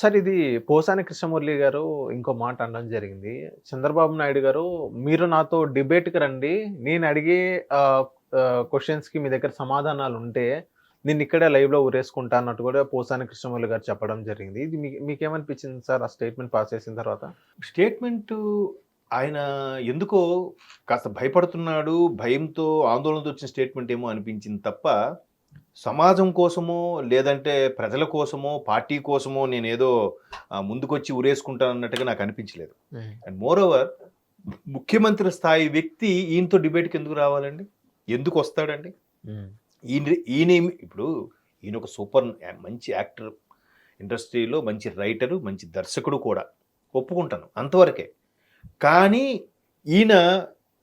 Sir ఇది పోసాని కృష్ణమురళి గారు ఇంకో మాట అనడం జరిగింది. చంద్రబాబు నాయుడు గారు మీరు నాతో డిబేట్కి రండి. నేను అడిగే క్వశ్చన్స్కి మీ దగ్గర సమాధానాలు ఉంటే నేను ఇక్కడే లైవ్లో ఉరేసుకుంటా అన్నట్టు కూడా పోసాని కృష్ణమురళి గారు చెప్పడం జరిగింది. ఇది మీకు మీకేమనిపించింది సార్ ఆ స్టేట్మెంట్ పాస్ చేసిన తర్వాత? స్టేట్మెంట్ ఆయన ఎందుకో కాస్త భయపడుతున్నాడు భయంతో ఆందోళనతో వచ్చిన స్టేట్మెంట్ ఏమో అనిపించింది తప్ప సమాజం కోసమో లేదంటే ప్రజల కోసమో పార్టీ కోసమో నేను ఏదో ఆ, ముందుకొచ్చి ఉరేసుకుంటాను అన్నట్టుగా నాకు అనిపించలేదు. అండ్ మోర్ ఓవర్ ముఖ్యమంత్రి స్థాయి వ్యక్తి ఈయనతో డిబేట్కి ఎందుకు రావాలండి? ఎందుకు వస్తాడండి? ఈయన ఈయన ఇప్పుడు ఈయన ఒక సూపర్ మంచి యాక్టర్ ఇండస్ట్రీలో మంచి రైటరు మంచి దర్శకుడు కూడా. ఒప్పుకుంటాను అంతవరకే. కానీ ఈయన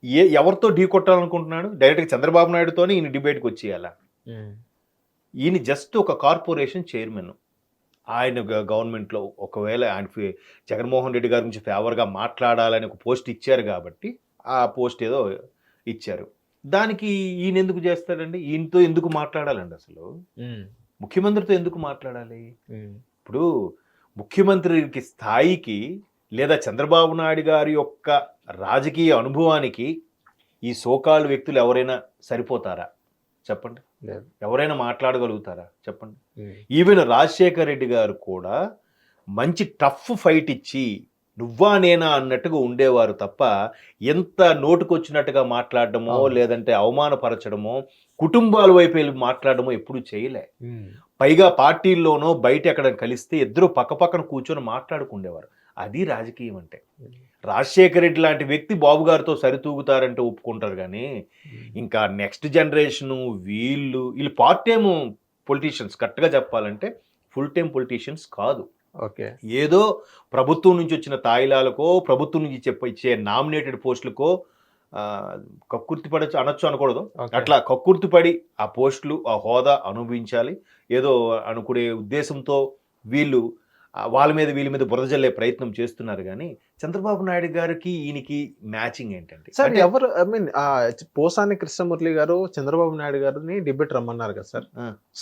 ఏ ఎవరితో ఢీ కొట్టాలనుకుంటున్నాడు? డైరెక్ట్గా చంద్రబాబు నాయుడుతోనే ఈయన డిబేట్కి వచ్చేయాలా? ఈయన జస్ట్ ఒక కార్పొరేషన్ చైర్మన్. ఆయన గవర్నమెంట్లో ఒకవేళ ఆయన ఫే- జగన్మోహన్ రెడ్డి గారి గురించి ఫేవర్గా మాట్లాడాలని ఒక పోస్ట్ ఇచ్చారు కాబట్టి ఆ పోస్ట్ ఏదో ఇచ్చారు. దానికి ఈయన ఎందుకు చేస్తాడండి? ఈయనతో ఎందుకు మాట్లాడాలండి అసలు? ముఖ్యమంత్రితో ఎందుకు మాట్లాడాలి? ఇప్పుడు ముఖ్యమంత్రికి స్థాయికి లేదా చంద్రబాబు నాయుడు గారి యొక్క రాజకీయ అనుభవానికి ఈ సోకాళ్ళు వ్యక్తులు ఎవరైనా సరిపోతారా? చెప్పండి. ఎవరైనా మాట్లాడగలుగుతారా? చెప్పండి. ఈవెన్ రాజశేఖర్ రెడ్డి గారు కూడా మంచి టఫ్ ఫైట్ ఇచ్చి నువ్వా నేనా అన్నట్టుగా ఉండేవారు తప్ప ఎంత నోటుకొచ్చినట్టుగా మాట్లాడడమో. లేదంటే అవమానపరచడమో కుటుంబాల వైపు వెళ్ళి మాట్లాడడమో ఎప్పుడూ చేయలే. పైగా పార్టీల్లోనో బయట ఎక్కడ కలిస్తే ఇద్దరు పక్క పక్కన కూర్చొని మాట్లాడుకుండేవారు. అది రాజకీయం అంటే. రాజశేఖర రెడ్డి లాంటి వ్యక్తి బాబు గారితో సరితూగుతారంటే ఒప్పుకుంటారు కానీ ఇంకా నెక్స్ట్ జనరేషను వీళ్ళు వీళ్ళు పార్ట్ టైం పొలిటీషియన్స్ కరెక్ట్గా చెప్పాలంటే ఫుల్ టైం పొలిటీషియన్స్ కాదు. ఓకే. ఏదో ప్రభుత్వం నుంచి వచ్చిన తాయిలాలకో ప్రభుత్వం నుంచి చెప్ప ఇచ్చే నామినేటెడ్ పోస్టులకో కక్కుర్తి పడచ్చు అనొచ్చు అనకూడదు. అట్లా కక్కుర్తి పడి ఆ పోస్టులు ఆ హోదా అనుభవించాలి. ఏదో అనుకునే ఉద్దేశంతో వీళ్ళు వాళ్ళ మీద వీళ్ళ మీద బురద జల్లే ప్రయత్నం చేస్తున్నారు కానీ చంద్రబాబు నాయుడు గారికి ఈయనకి మ్యాచింగ్ ఏంటంటే సార్ ఎవరు ఐ మీన్ పోసాని కృష్ణమురళి గారు చంద్రబాబు నాయుడు గారిని డిబేట్ రమ్మన్నారు కదా సార్.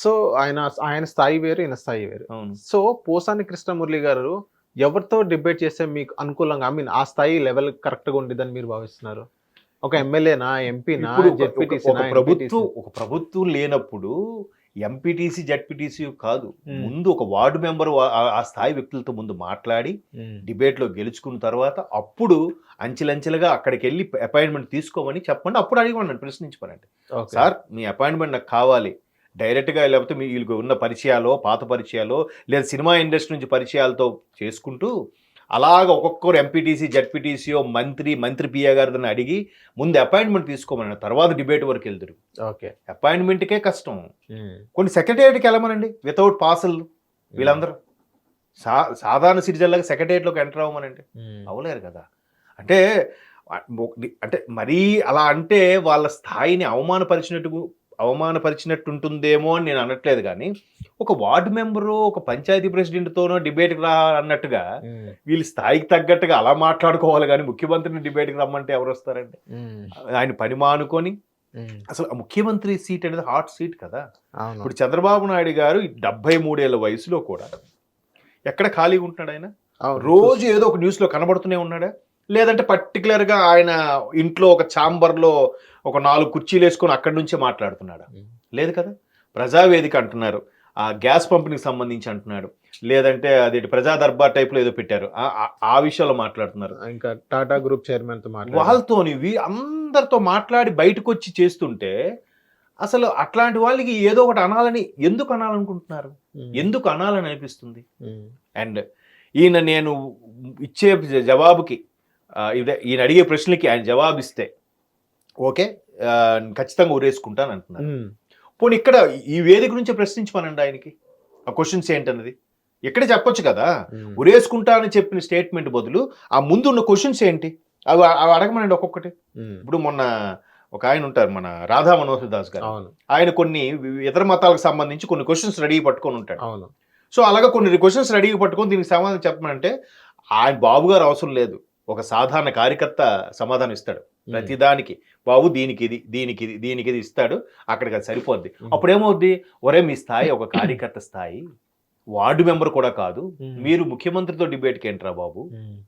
సో ఆయన ఆయన స్థాయి వేరు ఈయన స్థాయి వేరు. సో పోసాని కృష్ణమురళి గారు ఎవరితో డిబేట్ చేస్తే మీకు అనుకూలంగా ఐ మీన్ ఆ స్థాయి లెవెల్ కరెక్ట్గా ఉండిద్దని మీరు భావిస్తున్నారు? ఒక ఎమ్మెల్యేనా ఎంపీనా జెడ్పీటీసీ ప్రభుత్వం ఒక ప్రభుత్వం లేనప్పుడు ఎంపీటీసీ జడ్పీటీసీ కాదు. Hmm. ముందు ఒక వార్డు మెంబర్ ఆ స్థాయి వ్యక్తులతో ముందు మాట్లాడి డిబేట్లో గెలుచుకున్న తర్వాత అప్పుడు అంచెలంచెలుగా అక్కడికి వెళ్ళి అపాయింట్మెంట్ తీసుకోమని చెప్పండి. అప్పుడు అడిగమని ప్రశ్నించుకోనండి సార్ మీ అపాయింట్మెంట్ నాకు కావాలి. డైరెక్ట్గా లేకపోతే మీ వీళ్ళకి ఉన్న పరిచయాలు పాత పరిచయాలు లేదా సినిమా ఇండస్ట్రీ నుంచి పరిచయాలతో చేసుకుంటూ అలాగ ఒక్కొక్కరు ఎంపీటీసీ జడ్పీటీసీఓ మంత్రి మంత్రి పిఏ గారిని అడిగి ముందు అపాయింట్మెంట్ తీసుకోమని తర్వాత డిబేట్ వరకు వెళ్తారు ఓకే. అపాయింట్మెంట్కే కష్టం. కొన్ని సెక్రటేరియట్కి వెళ్ళమనండి. వితౌట్ పాసులు వీళ్ళందరూ. సా సాధారణ సిటిజన్లకు సెక్రటేరియట్లోకి ఎంటర్ అవ్వమనండి. అవ్వలేరు కదా. అంటే అంటే మరీ అలా అంటే వాళ్ళ స్థాయిని అవమానపరిచినట్టు అవమానపరిచినట్టు ఉంటుందేమో అని నేను అనట్లేదు కానీ ఒక వార్డు మెంబరు ఒక పంచాయతీ ప్రెసిడెంట్తోనో డిబేట్కి రా అన్నట్టుగా వీళ్ళ స్థాయికి తగ్గట్టుగా అలా మాట్లాడుకోవాలి కానీ ముఖ్యమంత్రిని డిబేట్కి రమ్మంటే ఎవరు వస్తారండి ఆయన పని మానుకొని అసలు ఆ ముఖ్యమంత్రి సీట్ అనేది హాట్ సీట్ కదా. ఇప్పుడు చంద్రబాబు నాయుడు గారు డెబ్బై మూడేళ్ళ వయసులో కూడా ఎక్కడ ఖాళీగా ఉంటున్నాడు ఆయన. రోజు ఏదో ఒక న్యూస్లో కనబడుతూనే ఉన్నాడా? లేదంటే పర్టికులర్గా ఆయన ఇంట్లో ఒక ఛాంబర్లో ఒక నాలుగు కుర్చీలు వేసుకొని అక్కడి నుంచే మాట్లాడుతున్నాడా. లేదు కదా? ప్రజావేదిక అంటున్నారు. ఆ గ్యాస్ పంపిణీకి సంబంధించి అంటున్నాడు. లేదంటే అది ప్రజా దర్బార్ టైప్లో ఏదో పెట్టారు. ఆ- విషయాల్లో మాట్లాడుతున్నారు. ఇంకా టాటా గ్రూప్ చైర్మన్తో వాళ్ళతోని వీ- అందరితో మాట్లాడి బయటకు వచ్చి చేస్తుంటే అసలు అట్లాంటి వాళ్ళకి ఏదో ఒకటి అనాలని ఎందుకు అనాలనుకుంటున్నారు. ఎందుకు అనాలని అనిపిస్తుంది. అండ్ ఈయన నేను ఇచ్చే జవాబుకి ఇదే ఈయన అడిగే ప్రశ్నలకి ఆయన జవాబిస్తే ఓకే. ఖచ్చితంగా ఊరేసుకుంటాను అంటున్నారు. ఉమ్. పోనీ ఇక్కడ ఈ వేదిక నుంచే ప్రశ్నించమనండి ఆయనకి? ఆ క్వశ్చన్స్ ఏంటన్నది? ఇక్కడే చెప్పొచ్చు కదా. ఉమ్. ఉరేసుకుంటా అని చెప్పిన స్టేట్మెంట్ బదులు ఆ ముందు ఉన్న క్వశ్చన్స్ ఏంటి? అవి అవి అడగమనండి ఒక్కొక్కటి. ఇప్పుడు మొన్న ఒక ఆయన ఉంటారు మన రాధా మనోహర్ దాస్ గారు. ఆయన కొన్ని ఇతర మతాలకు సంబంధించి కొన్ని క్వశ్చన్స్ రెడీ పట్టుకొని ఉంటాడు. అవును. సో అలాగా కొన్ని క్వశ్చన్స్ రెడీ పట్టుకొని దీనికి సమాధానం చెప్పమంటే ఆయన బాబు గారు అవసరం లేదు. ఒక సాధారణ కార్యకర్త సమాధానం ఇస్తాడు. ప్రతిదానికి బాబు దీనికి ఇది దీనికి ఇది దీనికి ఇది ఇస్తాడు అక్కడికి అది సరిపోద్ది ఉమ్. అప్పుడు ఏమవుద్ది ఒరే మీ స్థాయి ఒక కార్యకర్త స్థాయి వార్డు మెంబర్ కూడా కాదు. మీరు ముఖ్యమంత్రితో డిబేట్కి ఏంట్రా బాబు.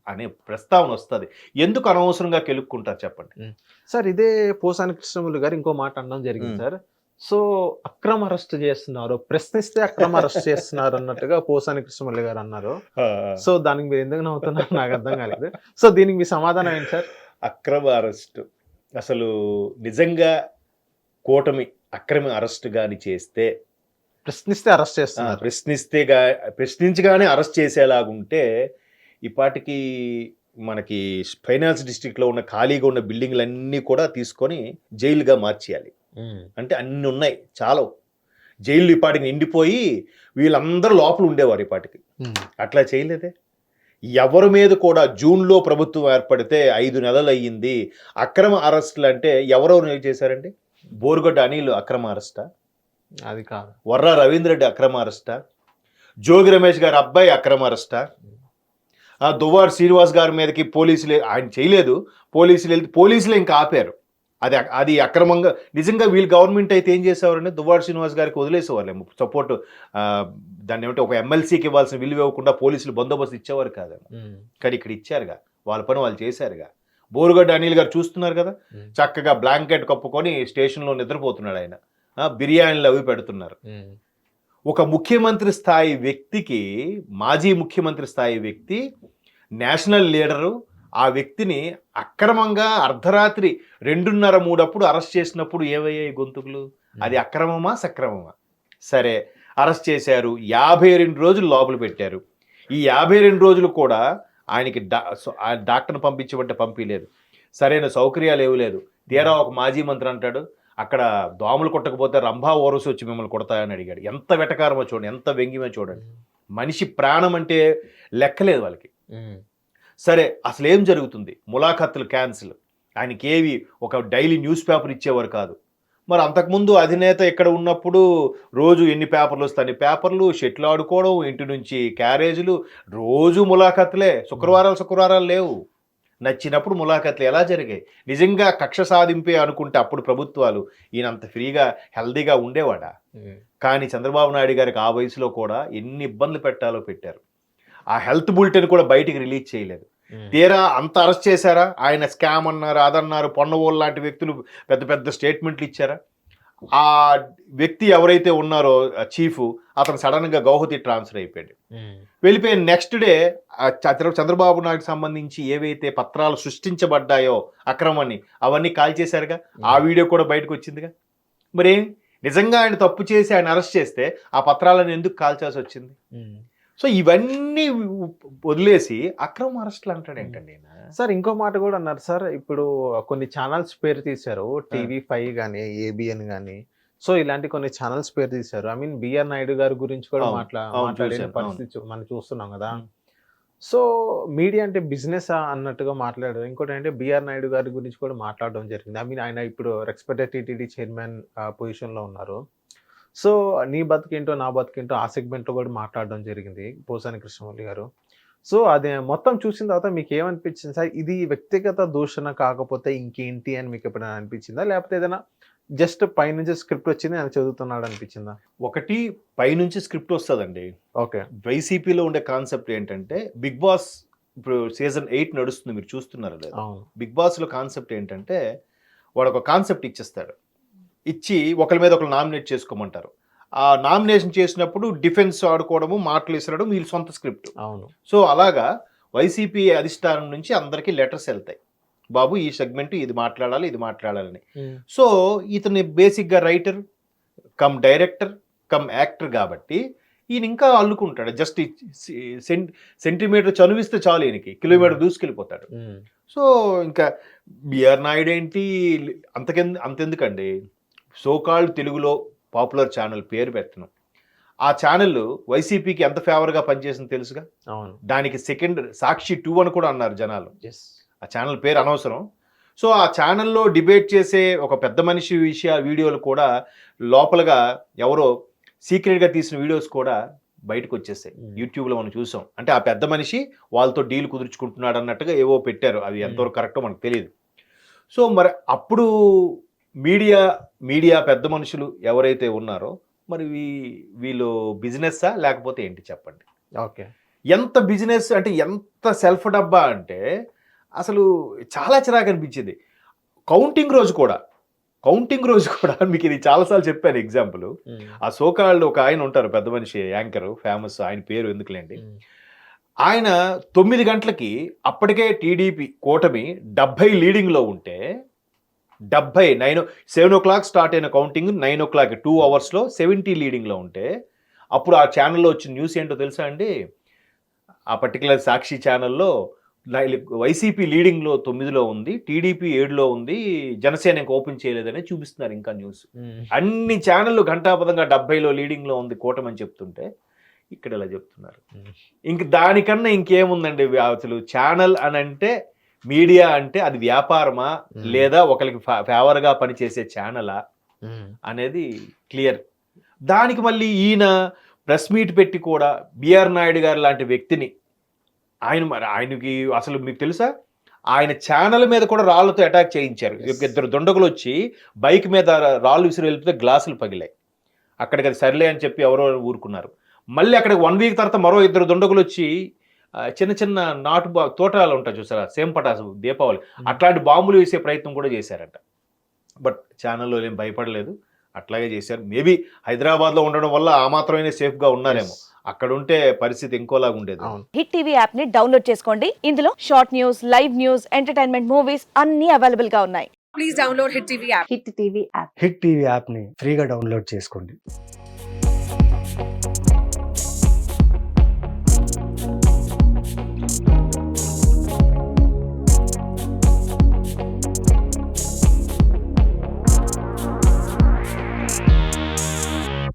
అనే ప్రస్తావన వస్తుంది ఎందుకు అనవసరంగా కెలుక్కుంటారు చెప్పండి సార్ ఇదే పోసాని కృష్ణములు గారు ఇంకో మాట అనడం జరిగింది. సార్ సో అక్రమ అరెస్ట్ చేస్తున్నారు. ప్రశ్నిస్తే అక్రమ అరెస్ట్ చేస్తున్నారు అన్నట్టుగా పోసాని కృష్ణములు గారు అన్నారు. సో దానికి మీరు ఎందుకు నవ్వుతున్నారు? నాకు అర్థం కాలేదు. సో దీనికి మీ సమాధానం ఏంటి సార్? అక్రమ అరెస్ట్. అసలు నిజంగా కూటమి అక్రమ అరెస్ట్ గాని చేస్తే ప్రశ్నిస్తే అరెస్ట్ చేస్తున్నారు. ప్రశ్నిస్తే ప్రశ్నించగానే అరెస్ట్ చేసేలాగుంటే ఇప్పటికి మనకి ఫైనాన్స్ డిస్ట్రిక్ట్లో ఉన్న ఖాళీగా ఉన్న బిల్డింగ్లన్నీ కూడా తీసుకొని జైలుగా మార్చేయాలి. అంటే అన్ని ఉన్నాయి చాలా జైలు ఇప్పటికి నిండిపోయి వీళ్ళందరూ లోపల ఉండేవారు ఇప్పటికి. అట్లా చేయలేదే? ఎవరి మీద కూడా జూన్లో ప్రభుత్వం ఏర్పడితే ఐదు నెలలు అయ్యింది అక్రమ అరెస్టులు అంటే ఎవరెవరు చేశారండి? బోరుగడ్డ అనిల్ అక్రమ అరెస్టా? అది కాదు. వర్ర రవీంద్రెడ్డి అక్రమ అరెస్టా? జోగి రమేష్ గారి అబ్బాయి అక్రమ అరెస్టా? ఆ దువ్వార్ శ్రీనివాస్ గారి మీదకి పోలీసులు ఆయన చేయలేదు పోలీసులు వెళ్తే పోలీసులు ఇంకా ఆపారు. అది అది అక్రమంగా నిజంగా వీళ్ళు గవర్నమెంట్ అయితే ఏం చేసేవారంటే దువ్వార్ శ్రీనివాస్ గారికి వదిలేసేవాళ్ళేమో. సపోర్ట్ దాన్ని ఏమంటే ఒక ఎమ్మెల్సీకి ఇవ్వాల్సిన విలువ ఇవ్వకుండా పోలీసులు బందోబస్తు ఇచ్చేవారు కాదేమో. కానీ ఇక్కడ ఇచ్చారుగా. వాళ్ళ పని వాళ్ళు చేశారుగా. బోరుగడ్డ అనిల్ గారు చూస్తున్నారు కదా. చక్కగా బ్లాంకెట్ కప్పుకొని స్టేషన్లో నిద్రపోతున్నాడు ఆయన. బిర్యానీలు అవి పెడుతున్నారు. ఒక ముఖ్యమంత్రి స్థాయి వ్యక్తికి మాజీ ముఖ్యమంత్రి స్థాయి వ్యక్తి నేషనల్ లీడరు ఆ వ్యక్తిని అక్రమంగా అర్ధరాత్రి రెండున్నర మూడప్పుడు అరెస్ట్ చేసినప్పుడు ఏవయ్యాయి గొంతుకులు? అది అక్రమమా సక్రమమా? సరే అరెస్ట్ చేశారు. యాభై రెండు రోజులు లోపల పెట్టారు. ఈ యాభై రెండు రోజులు కూడా ఆయనకి డా డాక్టర్ని పంపించమంటే పంపించలేదు సరైన సౌకర్యాలు ఏవి లేదు. తీరా ఒక మాజీ మంత్రి అంటాడు అక్కడ దోమలు కొట్టకపోతే రంభా ఓరసు వచ్చి మిమ్మల్ని కొడతాయని అడిగాడు. ఎంత వెటకారమో చూడండి ఎంత వ్యంగ్యమో చూడండి. మనిషి ప్రాణం అంటే లెక్కలేదు వాళ్ళకి. సరే అసలు ఏం జరుగుతుంది? ములాఖత్తులు క్యాన్సిల్. ఆయనకి ఏవి ఒక డైలీ న్యూస్ పేపర్ ఇచ్చేవారు కాదు. మరి అంతకుముందు అధినేత ఇక్కడ ఉన్నప్పుడు రోజు ఎన్ని పేపర్లు వస్తాయి? పేపర్లు షెట్లు ఆడుకోవడం ఇంటి నుంచి క్యారేజీలు రోజు ములాఖత్లే శుక్రవారాలు శుక్రవారాలు లేవు. నచ్చినప్పుడు ములాఖత్లు ఎలా జరిగాయి? నిజంగా కక్ష సాధింపే అనుకుంటే అప్పుడు ప్రభుత్వాలు ఈయన అంత ఫ్రీగా హెల్దీగా ఉండేవాడా. కానీ చంద్రబాబు నాయుడు గారికి ఆ వయసులో కూడా ఎన్ని ఇబ్బందులు పెట్టాలో పెట్టారు. ఆ హెల్త్ బులెటిన్ కూడా బయటికి రిలీజ్ చేయలేదు. తీరా అంత అరెస్ట్ చేశారా? ఆయన స్కామ్ అన్నారు అదన్నారు పొన్నవోలు లాంటి వ్యక్తులు పెద్ద పెద్ద స్టేట్మెంట్లు ఇచ్చారా? ఆ వ్యక్తి ఎవరైతే ఉన్నారో చీఫ్ అతను సడన్గా గౌహతి ట్రాన్స్ఫర్ అయిపోయాడు. వెళ్ళిపోయిన నెక్స్ట్ డే చంద్రబాబు నాయుడు సంబంధించి ఏవైతే పత్రాలు సృష్టించబడ్డాయో అక్రమాన్ని అవన్నీ కాల్ చేశారుగా? ఆ వీడియో కూడా బయటకు వచ్చిందిగా? మరి నిజంగా ఆయన తప్పు చేసి ఆయన అరెస్ట్ చేస్తే ఆ పత్రాలను ఎందుకు కాల్చాల్సి వచ్చింది. సో ఇవన్నీ వదిలేసి అక్రమ అరెస్టులు అంటాడు ఏంటండి? సార్ ఇంకో మాట కూడా అన్నారు. సార్ ఇప్పుడు కొన్ని ఛానల్స్ పేరు తీశారు. టీవీ ఫైవ్ కానీ ఏబిఎన్ కానీ సో ఇలాంటి కొన్ని ఛానల్స్ పేరు తీశారు. ఐ మీన్ బిఆర్ నాయుడు గారి గురించి కూడా అవును, మాట్లా అవును, మాట్లాడిన చూశాను, పరిస్థితి మనం చూస్తున్నాం కదా. సో మీడియా అంటే బిజినెస్ అన్నట్టుగా మాట్లాడారు. ఇంకోటి అంటే బిఆర్ నాయుడు గారి గురించి కూడా మాట్లాడడం జరిగింది. ఐ మీన్ ఆయన ఇప్పుడు రెస్పెక్టెడ్ టీటీడీ చైర్మన్ పొజిషన్లో ఉన్నారు. సో నీ బతుకేంటో నా బతుకేంటో ఆ సెగ్మెంట్లో కూడా మాట్లాడడం జరిగింది పోసాని కృష్ణమూర్తి గారు. సో అదే మొత్తం చూసిన తర్వాత మీకు ఏమనిపించింది సార్ ఇది వ్యక్తిగత దూషణ కాకపోతే ఇంకేంటి అని మీకు ఎప్పుడైనా అనిపించిందా? లేకపోతే ఏదైనా జస్ట్ పైనుంచి స్క్రిప్ట్ వచ్చింది ఆయన చదువుతున్నాడు అనిపించిందా? ఒకటి పైనుంచి స్క్రిప్ట్ వస్తుందండి. ఓకే. వైసీపీలో ఉండే కాన్సెప్ట్ ఏంటంటే బిగ్ బాస్ ఇప్పుడు సీజన్ ఎయిట్ నడుస్తుంది మీరు చూస్తున్నారు లేదా? బిగ్ బాస్లో కాన్సెప్ట్ ఏంటంటే వాడు ఒక కాన్సెప్ట్ ఇచ్చేస్తాడు. ఇచ్చి ఒకరి మీద ఒకరు నామినేట్ చేసుకోమంటారు. ఆ నామినేషన్ చేసినప్పుడు డిఫెన్స్ ఆడుకోవడము మాటలు ఇసరడం వీళ్ళ సొంత స్క్రిప్ట్. అవును. సో అలాగా వైసీపీ అధిష్టానం నుంచి అందరికీ లెటర్స్ వెళ్తాయి. బాబు ఈ సెగ్మెంట్ ఇది మాట్లాడాలి ఇది మాట్లాడాలని. సో ఇతని బేసిక్గా writer cum director cum actor కాబట్టి ఈయన ఇంకా అల్లుకుంటాడు. జస్ట్ సెంటీమీటర్ చనువిస్తే చాలు ఈయనకి. కిలోమీటర్ దూసుకెళ్ళిపోతాడు. సో ఇంకా బిఆర్ నాయుడు ఏంటి? అంతకెందు అంతెందుకండి? సోకాల్డ్ తెలుగులో పాపులర్ ఛానల్ పేరు పెట్టను. ఆ ఛానల్ వైసీపీకి ఎంత ఫేవర్గా పనిచేసింది తెలుసుగా? అవును. దానికి సెకండ్ సాక్షి టూ అని కూడా అన్నారు జనాలు. ఎస్ ఆ ఛానల్ పేరు అనవసరం. సో ఆ ఛానల్లో డిబేట్ చేసే ఒక పెద్ద మనిషి విషయ వీడియోలు కూడా లోపలగా ఎవరో సీక్రెట్గా తీసిన వీడియోస్ కూడా బయటకు వచ్చేసాయి Hmm. యూట్యూబ్లో మనం చూసాం. అంటే ఆ పెద్ద మనిషి వాళ్ళతో డీల్ కుదుర్చుకుంటున్నాడు అన్నట్టుగా ఏవో పెట్టారు. అవి ఎంతవరకు కరెక్టో మనకు తెలియదు సో మరి అప్పుడు మీడియా మీడియా పెద్ద మనుషులు ఎవరైతే ఉన్నారో మరి వీ- వీళ్ళు బిజినెస్సా లేకపోతే ఏంటి చెప్పండి? ఓకే. ఎంత బిజినెస్ అంటే ఎంత సెల్ఫ్ డబ్బా అంటే అసలు చాలా చిరాకు అనిపించింది. కౌంటింగ్ రోజు కూడా కౌంటింగ్ రోజు కూడా మీకు ఇది చాలాసార్లు చెప్పాను ఎగ్జాంపుల్. ఆ సోకాళ్ళు ఒక ఆయన ఉంటారు పెద్ద మనిషి యాంకర్ ఫేమస్ ఆయన పేరు ఎందుకులేండి? ఆయన తొమ్మిది గంటలకి అప్పటికే టీడీపీ కూటమి డెబ్బై లీడింగ్లో ఉంటే డెబ్బై nine seven o'clock start అయిన counting nine o'clock two అవర్స్లో సెవెంటీ లీడింగ్లో ఉంటే అప్పుడు ఆ ఛానల్లో వచ్చిన న్యూస్ ఏంటో తెలుసా అండి? ఆ పర్టికులర్ సాక్షి ఛానల్లో వైసీపీ లీడింగ్లో తొమ్మిదిలో ఉంది టీడీపీ ఏడులో ఉంది జనసేన ఇంకా ఓపెన్ చేయలేదని చూపిస్తున్నారు ఇంకా న్యూస్ అన్ని ఛానళ్ళు ఘంటాపదంగా డెబ్బైలో లీడింగ్లో ఉంది కూటమని చెప్తుంటే ఇక్కడ ఇలా చెప్తున్నారు. ఇంక దానికన్నా ఇంకేముందండి అసలు ఛానల్ అని అంటే మీడియా అంటే అది వ్యాపారమా. లేదా ఒకరికి ఫేవర్గా పనిచేసే ఛానలా అనేది క్లియర్ దానికి మళ్ళీ ఈయన ప్రెస్ మీట్ పెట్టి కూడా బిఆర్ నాయుడు గారు లాంటి వ్యక్తిని ఆయన మరి ఆయనకి అసలు మీకు తెలుసా? ఆయన ఛానల్ మీద కూడా రాళ్ళతో అటాక్ చేయించారు. ఇద్దరు దొండగులు వచ్చి బైక్ మీద రాళ్ళు విసిరి వెళ్తే గ్లాసులు పగిలాయి. అక్కడికి అది సర్లే అని చెప్పి ఎవరో ఊరుకున్నారు. మళ్ళీ అక్కడ వన్ వీక్ తర్వాత మరో ఇద్దరు దొండగులు వచ్చి చిన్న చిన్న నాటు బా తోటలు ఉంటాయి చూసారా? సేమ్ పటాసు దీపావళి. అట్లాంటి బాంబులు వేసే ప్రయత్నం కూడా చేశారట. బట్ ఛానల్లో ఏం భయపడలేదు. అట్లాగే చేశారు. మేబీ హైదరాబాద్లో ఉండడం వల్ల ఆ మాత్రమే సేఫ్గా ఉన్నారేమో. అక్కడ ఉంటే పరిస్థితి ఇంకోలాగా ఉండేది. హిట్ టీవీ యాప్ని డౌన్లోడ్ చేసుకోండి. ఇందులో short news live news entertainment movies అన్ని అవైలబుల్గా ఉన్నాయి. Please download Hit TV app. Hit TV app hit TV యాప్ని ఫ్రీగా డౌన్లోడ్ చేసుకోండి.